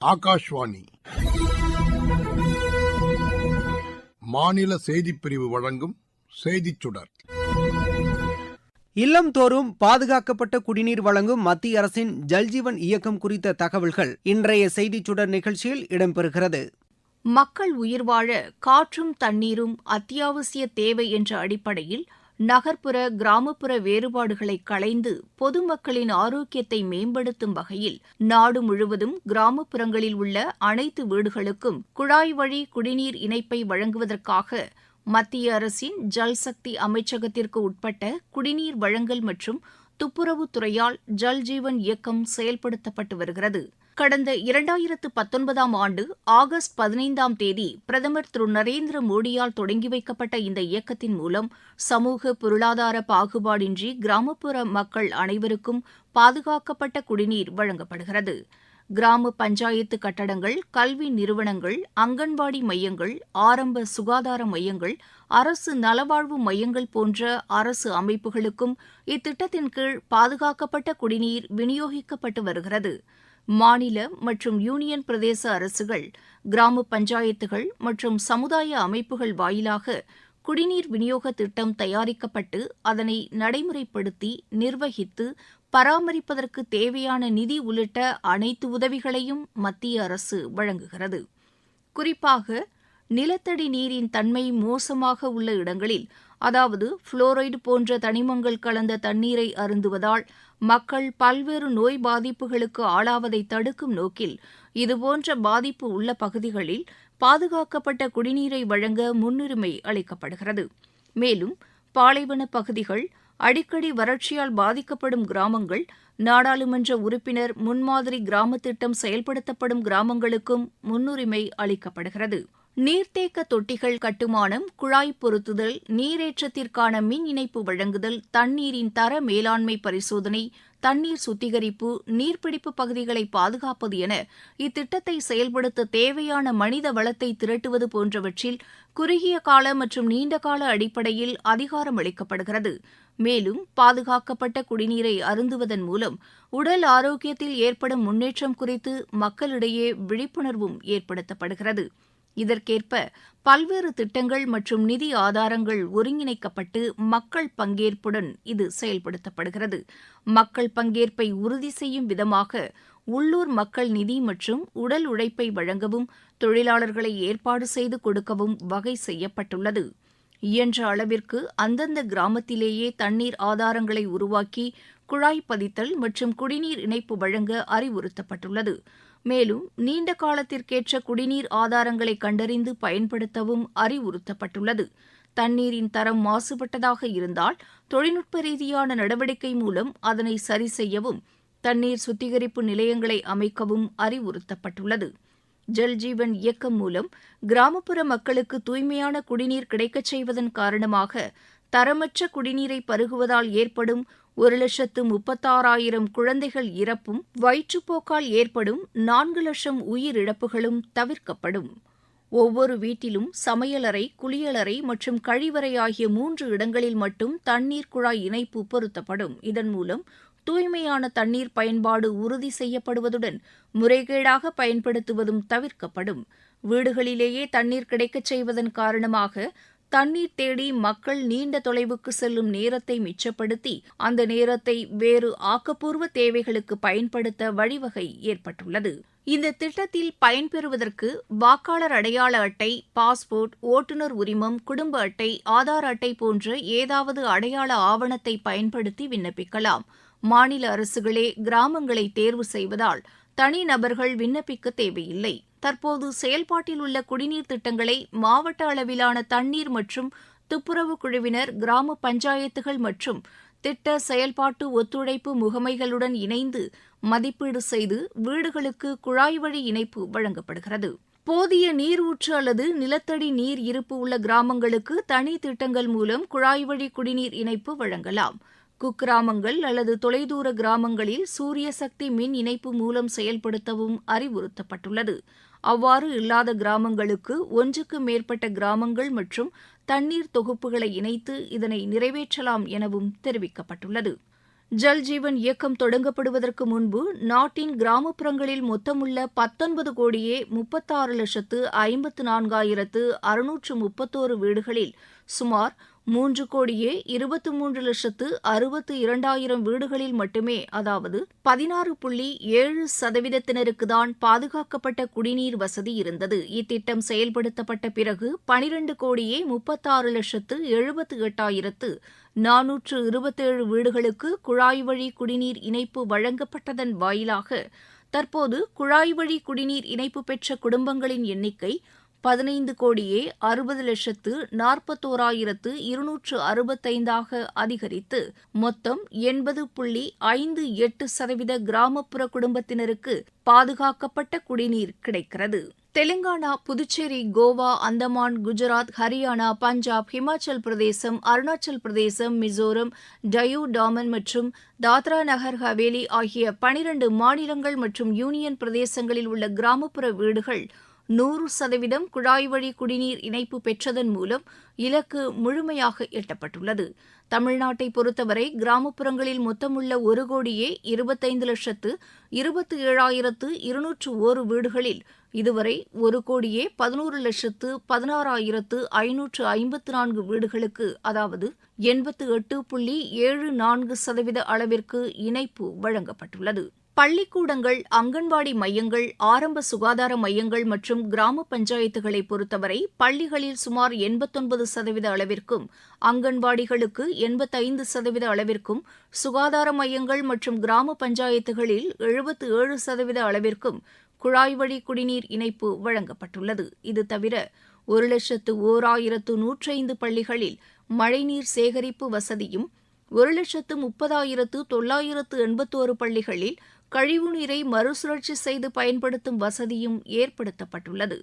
ஆகாஷ்வாணி. மாநில செய்திப் பிரிவு வழங்கும் செய்திச் சுடர். இல்லம்தோறும் பாதுகாக்கப்பட்ட குடிநீர் வழங்கும் மத்திய அரசின் ஜல்ஜீவன் இயக்கம் குறித்த தகவல்கள் இன்றைய செய்திச் சுடர் நிகழ்ச்சியில் இடம்பெறுகிறது. மக்கள் உயிர் வாழ காற்றும் தண்ணீரும் அத்தியாவசிய தேவை என்ற அடிப்படையில் நகர்ப்புற கிராமப்புற வேறுபாடுகளை களைந்து பொதுமக்களின் ஆரோக்கியத்தை மேம்படுத்தும் வகையில் நாடு முழுவதும் கிராமப்புறங்களில் உள்ள அனைத்து வீடுகளுக்கும் குழாய் வழி குடிநீர் இணைப்பை வழங்குவதற்காக மத்திய அரசின் ஜல்சக்தி அமைச்சகத்திற்கு உட்பட்ட குடிநீர் வழங்கல் மற்றும் துப்புரவுத் துறையால் ஜல்ஜீவன் இயக்கம் செயல்படுத்தப்பட்டு வருகிறது. கடந்த இரண்டாயிரத்து பத்தொன்பதாம் ஆண்டு ஆகஸ்ட் பதினைந்தாம் தேதி பிரதமர் திரு. நரேந்திர மோடியால் தொடங்கி வைக்கப்பட்ட இந்த இயக்கத்தின் மூலம் சமூக பொருளாதார பாகுபாடின்றி கிராமப்புற மக்கள் அனைவருக்கும் பாதுகாக்கப்பட்ட குடிநீர் வழங்கப்படுகிறது. கிராம பஞ்சாயத்து கட்டடங்கள் கல்வி நிறுவனங்கள் அங்கன்வாடி மையங்கள் ஆரம்ப சுகாதார மையங்கள் அரசு நலவாழ்வு மையங்கள் போன்ற அரசு அமைப்புகளுக்கும் இத்திட்டத்தின் கீழ் பாதுகாக்கப்பட்ட குடிநீர் விநியோகிக்கப்பட்டு வருகிறது. மாநில மற்றும் யூனியன் பிரதேச அரசுகள் கிராம பஞ்சாயத்துகள் மற்றும் சமுதாய அமைப்புகள் வாயிலாக குடிநீர் விநியோக திட்டம் தயாரிக்கப்பட்டு அதனை நடைமுறைப்படுத்தி நிர்வகித்து பராமரிப்பதற்கு தேவையான நிதி உள்ளிட்ட அனைத்து உதவிகளையும் மத்திய அரசு வழங்குகிறது. குறிப்பாக நிலத்தடி நீரின் தன்மை மோசமாக உள்ள இடங்களில் அதாவது புளோரைடு போன்ற தனிமங்கள் கலந்த தண்ணீரை அருந்துவதால் மக்கள் பல்வேறு நோய் பாதிப்புகளுக்கு ஆளாவதை தடுக்கும் நோக்கில் இதுபோன்ற பாதிப்பு உள்ள பகுதிகளில் பாதுகாக்கப்பட்ட குடிநீரை வழங்க முன்னுரிமை அளிக்கப்படுகிறது. மேலும் பாலைவன பகுதிகள் அடிக்கடி வறட்சியால் பாதிக்கப்படும் கிராமங்கள் நாடாளுமன்ற உறுப்பினர் முன்மாதிரி கிராம திட்டம் செயல்படுத்தப்படும் கிராமங்களுக்கும் முன்னுரிமை அளிக்கப்படுகிறது. நீர்த்தேக்க தொட்டிகள் கட்டுமானம் குழாய் பொருத்துதல் நீரேற்றத்திற்கான மின் இணைப்பு வழங்குதல் தண்ணீரின் தர மேலாண்மை பரிசோதனை தண்ணீர் சுத்திகரிப்பு நீர்பிடிப்பு பகுதிகளை பாதுகாப்பது என இத்திட்டத்தை செயல்படுத்த தேவையான மனித வளத்தை திரட்டுவது போன்றவற்றில் குறுகிய கால மற்றும் நீண்டகால அடிப்படையில் அதிகாரம் அளிக்கப்படுகிறது. மேலும் பாதுகாக்கப்பட்ட குடிநீரை அருந்துவதன் மூலம் உடல் ஆரோக்கியத்தில் ஏற்படும் முன்னேற்றம் குறித்து மக்களிடையே விழிப்புணர்வும் ஏற்படுத்தப்படுகிறது. இதற்கேற்ப பல்வேறு திட்டங்கள் மற்றும் நிதி ஆதாரங்கள் ஒருங்கிணைக்கப்பட்டு மக்கள் பங்கேற்புடன் இது செயல்படுத்தப்படுகிறது. மக்கள் பங்கேற்பை உறுதி செய்யும் விதமாக உள்ளூர் மக்கள் நிதி மற்றும் உடல் உழைப்பை வழங்கவும் தொழிலாளர்களை ஏற்பாடு செய்து கொடுக்கவும் வகை செய்யப்பட்டுள்ளது. இயன்ற அளவிற்கு அந்தந்த கிராமத்திலேயே தண்ணீர் ஆதாரங்களை உருவாக்கி குழாய் பதித்தல் மற்றும் குடிநீர் இணைப்பு வழங்க அறிவுறுத்தப்பட்டுள்ளது. மேலும் நீண்ட காலத்திற்கேற்ற குடிநீர் ஆதாரங்களை கண்டறிந்து பயன்படுத்தவும் அறிவுறுத்தப்பட்டுள்ளது. தண்ணீரின் தரம் மாசுபட்டதாக இருந்தால் தொழில்நுட்ப ரீதியான நடவடிக்கை மூலம் அதனை சரி செய்யவும் தண்ணீர் சுத்திகரிப்பு நிலையங்களை அமைக்கவும் அறிவுறுத்தப்பட்டுள்ளது. ஜல்ஜீவன் இயக்கம் மூலம் கிராமப்புற மக்களுக்கு தூய்மையான குடிநீர் கிடைக்கச் செய்வதன் காரணமாக தரமற்ற குடிநீரை பருகுவதால் ஏற்படும் ஒரு லட்சத்து முப்பத்தாறாயிரம் குழந்தைகள் இறப்பும் வயிற்றுப்போக்கால் ஏற்படும் நான்கு லட்சம் உயிரிழப்புகளும் தவிர்க்கப்படும். ஒவ்வொரு வீட்டிலும் சமையலறை குளியலறை மற்றும் கழிவறை ஆகிய மூன்று இடங்களில் மட்டும் தண்ணீர் குழாய் இணைப்பு பொருத்தப்படும். இதன் மூலம் தூய்மையான தண்ணீர் பயன்பாடு உறுதி செய்யப்படுவதுடன் முறைகேடாக பயன்படுத்துவதும் தவிர்க்கப்படும். வீடுகளிலேயே தண்ணீர் கிடைக்கச் செய்வதன் காரணமாக தண்ணீர் தேடி மக்கள் நீண்ட தொலைவுக்கு செல்லும் நேரத்தை மிச்சப்படுத்தி அந்த நேரத்தை வேறு ஆக்கப்பூர்வ தேவைகளுக்கு பயன்படுத்த வழிவகை ஏற்பட்டுள்ளது. இந்த திட்டத்தில் பயன்பெறுவதற்கு வாக்காளர் அடையாள அட்டை பாஸ்போர்ட் ஓட்டுநர் உரிமம் குடும்ப அட்டை ஆதார் அட்டை போன்ற ஏதாவது அடையாள ஆவணத்தை பயன்படுத்தி விண்ணப்பிக்கலாம். மாநில அரசுகளே கிராமங்களை தேர்வு செய்வதால் தனிநபர்கள் விண்ணப்பிக்க தேவையில்லை. தற்போது செயல்பாட்டில் உள்ள குடிநீர் திட்டங்களை மாவட்ட அளவிலான தண்ணீர் மற்றும் துப்புரவு குழுவினர் கிராம பஞ்சாயத்துகள் மற்றும் திட்ட செயல்பாட்டு ஒத்துழைப்பு முகமைகளுடன் இணைந்து மதிப்பீடு செய்து வீடுகளுக்கு குழாய் வழி இணைப்பு வழங்கப்படுகிறது. போதிய நீரூற்று அல்லது நிலத்தடி நீர் இருப்பு உள்ள கிராமங்களுக்கு தனி திட்டங்கள் மூலம் குழாய் வழி குடிநீர் இணைப்பு வழங்கலாம். குக்கிராமங்கள் அல்லது தொலைதூர கிராமங்களில் சூரிய சக்தி மின் இணைப்பு மூலம் செயல்படுத்தவும் அறிவுறுத்தப்பட்டுள்ளது. அவ்வாறு இல்லாத கிராமங்களுக்கு ஒன்றுக்கு மேற்பட்ட கிராமங்கள் மற்றும் தண்ணீர் தொகுப்புகளை இணைத்து இதனை நிறைவேற்றலாம் எனவும் தெரிவிக்கப்பட்டுள்ளது. ஜல் ஜீவன் இயக்கம் தொடங்கப்படுவதற்கு முன்பு நாட்டின் கிராமப்புறங்களில் மொத்தமுள்ள பத்தொன்பது கோடியே முப்பத்தாறு லட்சத்து ஐம்பத்து நான்காயிரத்து அறுநூற்று முப்பத்தோரு வீடுகளில் சுமார் மூன்று கோடியே இருபத்து மூன்று லட்சத்து அறுபத்து இரண்டாயிரம் வீடுகளில் மட்டுமே அதாவது பதினாறு புள்ளி ஏழு சதவீதத்தினருக்குதான் பாதுகாக்கப்பட்ட குடிநீர் வசதி இருந்தது. இத்திட்டம் செயல்படுத்தப்பட்ட பிறகு பனிரண்டு கோடியே முப்பத்தாறு லட்சத்து எழுபத்து எட்டாயிரத்து நானூற்று இருபத்தேழு வீடுகளுக்கு குழாய் வழி குடிநீர் இணைப்பு வழங்கப்பட்டதன் வாயிலாக தற்போது குழாய் வழி குடிநீர் இணைப்பு பெற்ற குடும்பங்களின் எண்ணிக்கை பதினைந்து கோடியே அறுபது லட்சத்து நாற்பத்தோராயிரத்து இருநூற்று அறுபத்தைந்தாக அதிகரித்து மொத்தம் எண்பது புள்ளி ஐந்து எட்டு சதவீத கிராமப்புற குடும்பத்தினருக்கு பாதுகாக்கப்பட்ட குடிநீர் கிடைக்கிறது. தெலுங்கானா புதுச்சேரி கோவா அந்தமான் குஜராத் ஹரியானா பஞ்சாப் ஹிமாச்சல் பிரதேசம் அருணாச்சல் பிரதேசம் மிசோரம் டயூ டாமன் மற்றும் தாத்ரா நகர் ஹவேலி ஆகிய பனிரண்டு மாநிலங்கள் மற்றும் யூனியன் பிரதேசங்களில் உள்ள கிராமப்புற வீடுகள் நூறு சதவீதம் குழாய் வழி குடிநீர் இணைப்பு பெற்றதன் மூலம் இலக்கு முழுமையாக எட்டப்பட்டுள்ளது. தமிழ்நாட்டை பொறுத்தவரை கிராமப்புறங்களில் மொத்தமுள்ள ஒரு கோடியே இருபத்தைந்து லட்சத்து இருபத்தி ஏழாயிரத்து இருநூற்று ஒரு வீடுகளில் இதுவரை ஒரு கோடியே பதினோரு லட்சத்து பதினாறாயிரத்து ஐநூற்று ஐம்பத்து நான்கு வீடுகளுக்கு அதாவது எண்பத்து எட்டு புள்ளி ஏழு நான்கு சதவீத அளவிற்கு இணைப்பு வழங்கப்பட்டுள்ளது. பள்ளிக்கூடங்கள் அங்கன்வாடி மையங்கள் ஆரம்ப சுகாதார மையங்கள் மற்றும் கிராம பஞ்சாயத்துகளை பொறுத்தவரை பள்ளிகளில் சுமார் எண்பத்தொன்பது சதவீத அளவிற்கும் அங்கன்வாடிகளுக்கு எண்பத்தைந்து சதவீத அளவிற்கும் சுகாதார மையங்கள் மற்றும் கிராம பஞ்சாயத்துகளில் எழுபத்து ஏழு சதவீத அளவிற்கும் குழாய் வழி குடிநீர் இணைப்பு வழங்கப்பட்டுள்ளது. இது தவிர ஒரு லட்சத்து ஓர் ஆயிரத்து நூற்றைந்து பள்ளிகளில் மழைநீர் சேகரிப்பு வசதியும் ஒரு லட்சத்து முப்பதாயிரத்து தொள்ளாயிரத்து எண்பத்தோரு பள்ளிகளில் கழிவுநீரை மறுசுழற்சி செய்து பயன்படுத்தும் வசதியும் ஏற்படுத்தப்பட்டுள்ளது.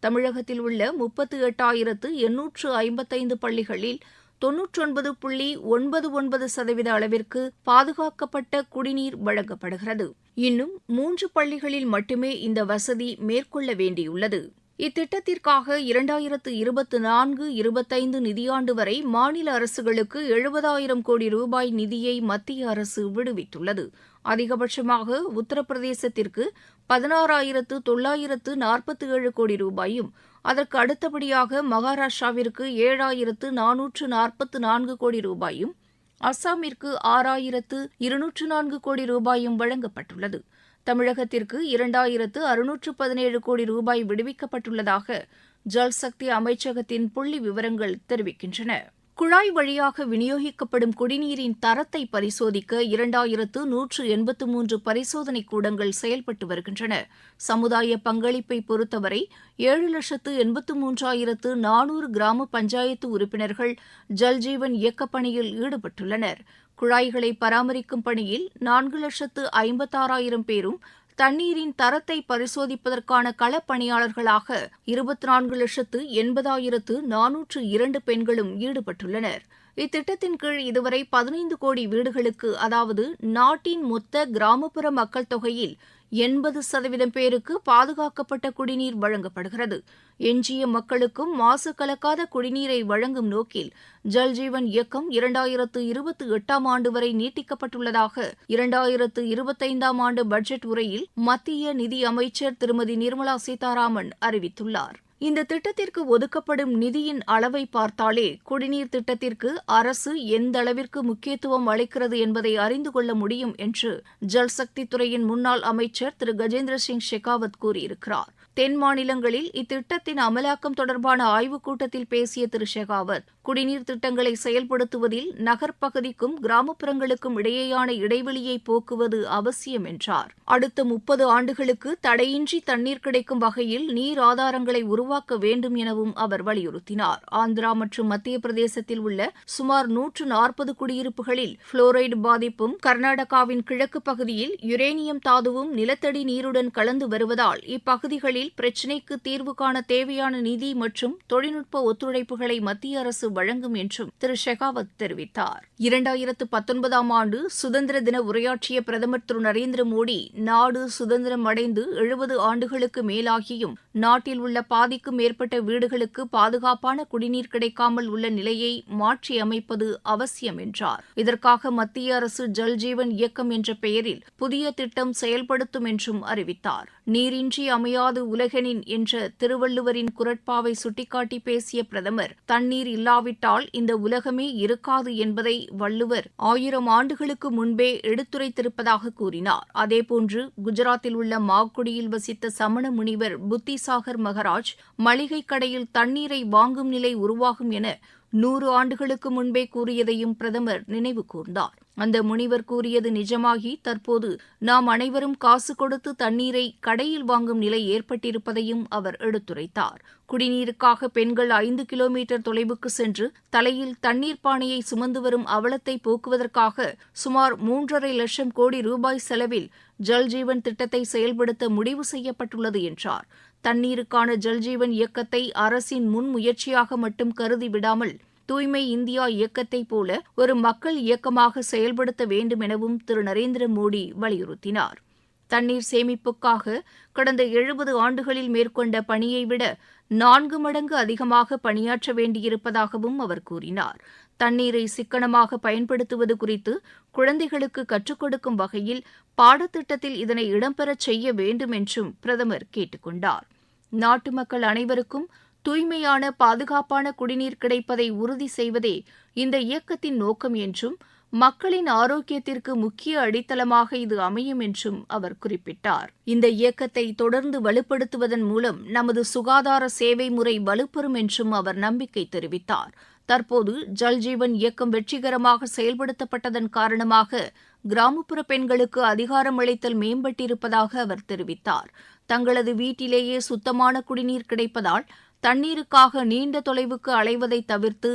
தமிழகத்தில் உள்ள முப்பத்து எட்டாயிரத்து எண்ணூற்று ஐம்பத்தைந்து பள்ளிகளில் தொன்னூற்றொன்பது புள்ளி ஒன்பது ஒன்பது சதவீத அளவிற்கு பாதுகாக்கப்பட்ட குடிநீர் வழங்கப்படுகிறது. இன்னும் மூன்று பள்ளிகளில் மட்டுமே இந்த வசதி மேற்கொள்ள வேண்டியுள்ளது. இத்திட்டத்திற்காக இரண்டாயிரத்து இருபத்து நான்கு இருபத்தைந்து நிதியாண்டு வரை மாநில அரசுகளுக்கு எழுபதாயிரம் கோடி ரூபாய் நிதியை மத்திய அரசு விடுவித்துள்ளது. அதிகபட்சமாக உத்தரப்பிரதேசத்திற்கு பதினாறாயிரத்து தொள்ளாயிரத்து நாற்பத்தி ஏழு கோடி ரூபாயும் அதற்கு அடுத்தபடியாக மகாராஷ்டிராவிற்கு ஏழாயிரத்து நானூற்று நாற்பத்து நான்கு கோடி ரூபாயும் அஸ்ஸாமிற்கு ஆறாயிரத்து இருநூற்று நான்கு கோடி ரூபாயும் வழங்கப்பட்டுள்ளது. தமிழகத்திற்கு இரண்டாயிரத்து அறுநூற்று பதினேழு கோடி ரூபாய் விடுவிக்கப்பட்டுள்ளதாக ஜல்சக்தி அமைச்சகத்தின் புள்ளி விவரங்கள் தெரிவிக்கின்றன. குழாய் வழியாக விநியோகிக்கப்படும் குடிநீரின் தரத்தை பரிசோதிக்க இரண்டாயிரத்து நூற்று எண்பத்து மூன்று பரிசோதனை கூடங்கள் செயல்பட்டு வருகின்றன. சமுதாய பங்களிப்பை பொறுத்தவரை ஏழு லட்சத்து எண்பத்து மூன்றாயிரத்து நானூறு கிராம பஞ்சாயத்து உறுப்பினர்கள் ஜல்ஜீவன் இயக்கப் பணியில் ஈடுபட்டுள்ளனர். குழாய்களை பராமரிக்கும் பணியில் நான்கு லட்சத்து ஐம்பத்தாறாயிரம் பேரும் தண்ணீரின் தரத்தை பரிசோதிப்பதற்கான களப்பணியாளர்களாக இருபத்தி நான்கு லட்சத்து எண்பதாயிரத்து நானூற்று இரண்டு பெண்களும் ஈடுபட்டுள்ளனர். இத்திட்டத்தின் கீழ் இதுவரை பதினைந்து கோடி வீடுகளுக்கு அதாவது நாட்டின் மொத்த கிராமப்புற மக்கள் தொகையில் எண்பது சதவீதம் பேருக்கு பாதுகாக்கப்பட்ட குடிநீர் வழங்கப்படுகிறது. எஞ்சிய மக்களுக்கும் மாசு கலக்காத குடிநீரை வழங்கும் நோக்கில் ஜல்ஜீவன் இயக்கம் இரண்டாயிரத்து இருபத்தி எட்டாம் ஆண்டு வரை நீட்டிக்கப்பட்டுள்ளதாக இரண்டாயிரத்து இருபத்தைந்தாம் ஆண்டு பட்ஜெட் உரையில் மத்திய நிதி அமைச்சர் திருமதி நிர்மலா சீதாராமன் அறிவித்துள்ளார். இந்த திட்டத்திற்கு ஒதுக்கப்படும் நிதியின் அளவை பார்த்தாலே குடிநீர் திட்டத்திற்கு அரசு எந்த அளவிற்கு முக்கியத்துவம் அளிக்கிறது என்பதை அறிந்து கொள்ள முடியும் என்று ஜல்சக்தி துறையின் முன்னாள் அமைச்சர் திரு கஜேந்திர சிங் ஷெகாவத் கூறியிருக்கிறார். தென் மாநிலங்களில் இத்திட்டத்தின் அமலாக்கம் தொடர்பான ஆய்வுக் கூட்டத்தில் பேசிய திரு. ஷெகாவத் குடிநீர் திட்டங்களை செயல்படுத்துவதில் நகர்ப்பகுதிக்கும் கிராமப்புறங்களுக்கும் இடையேயான இடைவெளியை போக்குவது அவசியம் என்றார். அடுத்த முப்பது ஆண்டுகளுக்கு தடையின்றி தண்ணீர் கிடைக்கும் வகையில் நீர் ஆதாரங்களை உருவாக்க வேண்டும் எனவும் அவர் வலியுறுத்தினார். ஆந்திரா மற்றும் மத்திய பிரதேசத்தில் உள்ள சுமார் நூற்று நாற்பது குடியிருப்புகளில் புளோரைடு பாதிப்பும் கர்நாடகாவின் கிழக்கு பகுதியில் யுரேனியம் தாதுவும் நிலத்தடி நீருடன் கலந்து வருவதால் இப்பகுதிகளில் பிரச்சினைக்கு தீர்வு காண தேவையான நிதி மற்றும் தொழில்நுட்ப ஒத்துழைப்புகளை மத்திய அரசு வழங்கும் என்றும் திரு ஷெகாவத் தெரிவித்தார். இரண்டாயிரத்து பத்தொன்பதாம் ஆண்டு சுதந்திர தின உரையாற்றிய பிரதமர் திரு நரேந்திர மோடி நாடு சுதந்திரம் அடைந்து எழுபது ஆண்டுகளுக்கு மேலாகியும் நாட்டில் உள்ள பாதிக்கும் மேற்பட்ட வீடுகளுக்கு பாதுகாப்பான குடிநீர் கிடைக்காமல் உள்ள நிலையை மாற்றி அமைப்பது அவசியம் என்றார். இதற்காக மத்திய அரசு ஜல்ஜீவன் இயக்கம் என்ற பெயரில் புதிய திட்டம் செயல்படுத்தும் என்றும் அறிவித்தார். நீரின்றி அமையாது உலகெனின் என்ற திருவள்ளுவரின் குரட்பாவை சுட்டிக்காட்டி பேசிய பிரதமர் தண்ணீர் இல்லாவிட்டால் இந்த உலகமே இருக்காது என்பதை வள்ளுவர் ஆயிரம் ஆண்டுகளுக்கு முன்பே எடுத்துரைத்திருப்பதாக கூறினார். அதேபோன்று குஜராத்தில் உள்ள மாக்குடியில் வசித்த சமண முனிவர் புத்திசாகர் மகராஜ் மளிகை கடையில் தண்ணீரை வாங்கும் நிலை உருவாகும் என நூறு ஆண்டுகளுக்கு முன்பே கூறியதையும் பிரதமர் நினைவு கூர்ந்தார். அந்த முனிவர் கூறியது நிஜமாகி தற்போது நாம் அனைவரும் காசு கொடுத்து தண்ணீரை கடையில் வாங்கும் நிலை ஏற்பட்டிருப்பதையும் அவர் எடுத்துரைத்தார். குடிநீருக்காக பெண்கள் ஐந்து கிலோமீட்டர் தொலைவுக்கு சென்று தலையில் தண்ணீர் பானையை சுமந்து வரும் அவலத்தை போக்குவதற்காக சுமார் மூன்றரை லட்சம் கோடி ரூபாய் செலவில் ஜல்ஜீவன் திட்டத்தை செயல்படுத்த முடிவு செய்யப்பட்டுள்ளது என்றார். தண்ணீருக்கான ஜல்ஜீவன் இயக்கத்தை அரசின் முன்முயற்சியாக மட்டும் கருதி விடாமல் தூய்மை இந்தியா இயக்கத்தைப் போல ஒரு மக்கள் இயக்கமாக செயல்படுத்த வேண்டும் எனவும் திரு. நரேந்திர மோடி வலியுறுத்தினார். தண்ணீர் சேமிப்புக்காக கடந்த எழுபது ஆண்டுகளில் மேற்கொண்ட பணியை விட நான்கு மடங்கு அதிகமாக பணியாற்ற வேண்டியிருப்பதாகவும் அவர் கூறினார். தண்ணீரை சிக்கனமாக பயன்படுத்துவது குறித்து குழந்தைகளுக்கு கற்றுக் கொடுக்கும் வகையில் பாடத்திட்டத்தில் இதனை இடம்பெறச் செய்ய வேண்டும் என்றும் பிரதமர் கேட்டுக் கொண்டார். நாட்டு மக்கள் அனைவருக்கும் தூய்மையான பாதுகாப்பான குடிநீர் கிடைப்பதை உறுதி செய்வதே இந்த இயக்கத்தின் நோக்கம் என்றும் மக்களின் ஆரோக்கியத்திற்கு முக்கிய அடித்தளமாக இது அமையும் என்றும் அவர் குறிப்பிட்டார். இந்த இயக்கத்தை தொடர்ந்து வலுப்படுத்துவதன் மூலம் நமது சுகாதார சேவை முறை வலுப்பெறும் என்றும் அவர் நம்பிக்கை தெரிவித்தார். தற்போது ஜல்ஜீவன் இயக்கம் வெற்றிகரமாக செயல்படுத்தப்பட்டதன் காரணமாக கிராமப்புற பெண்களுக்கு அதிகாரம் அளித்தல் மேம்பட்டிருப்பதாக அவர் தெரிவித்தார். தங்களது வீட்டிலேயே சுத்தமான குடிநீர் கிடைப்பதால் தண்ணீருக்காக நீண்ட தொலைவுக்கு அலைவதை தவிர்த்து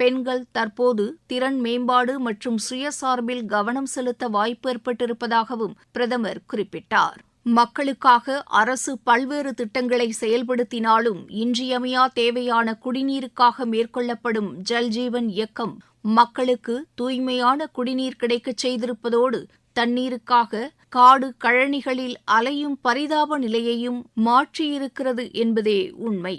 பெண்கள் தற்போது திறன் மேம்பாடு மற்றும் சுயசார்பில் கவனம் செலுத்த வாய்ப்பு ஏற்பட்டிருப்பதாகவும் பிரதமர் குறிப்பிட்டார். மக்களுக்காக அரசு பல்வேறு திட்டங்களை செயல்படுத்தினாலும் இன்றியமையா தேவையான குடிநீருக்காக மேற்கொள்ளப்படும் ஜல்ஜீவன் இயக்கம் மக்களுக்கு தூய்மையான குடிநீர் கிடைக்கச் செய்திருப்பதோடு தண்ணீருக்காக காடு கழனிகளில் அலையும் பரிதாப நிலையையும் மாற்றியிருக்கிறது என்பதே உண்மை.